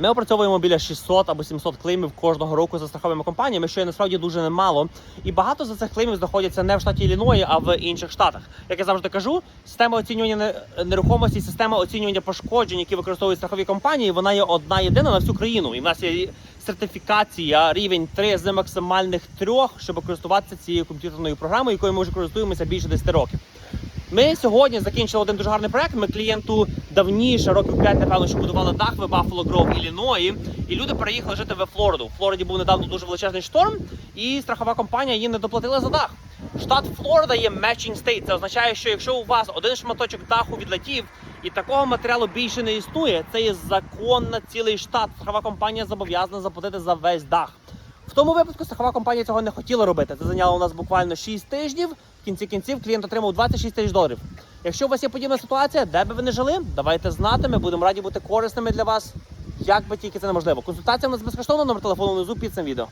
Ми опрацьовуємо біля 600 або 700 клеймів кожного року за страховими компаніями, що є насправді дуже немало. І багато за цих клеймів знаходяться не в штаті Ілліної, а в інших штатах. Як я завжди кажу, система оцінювання нерухомості, система оцінювання пошкоджень, які використовують страхові компанії, вона є одна єдина на всю країну. І в нас є сертифікація рівень 3 з максимальних трьох, щоб користуватися цією комп'ютерною програмою, якою ми вже користуємося більше 10 років. Ми сьогодні закінчили один дуже гарний проект. Ми клієнту давніше, років 5, напевно, що будували дах в Buffalo Grove, Ілліної, і люди переїхали жити в Флориду. В Флориді був недавно дуже величезний шторм, і страхова компанія їм не доплатила за дах. Штат Флорида є matching state. Це означає, що якщо у вас один шматочок даху відлетів і такого матеріалу більше не існує, це є закон на цілий штат. Страхова компанія зобов'язана заплатити за весь дах. В тому випадку страхова компанія цього не хотіла робити. Це зайняло у нас буквально 6 тижнів. В кінці кінців клієнт отримав 26 тисяч доларів. Якщо у вас є подібна ситуація, де би ви не жили, давайте знати. Ми будемо раді бути корисними для вас, як би тільки це неможливо. Консультація у нас безкоштовна, номер телефону внизу під цим відео.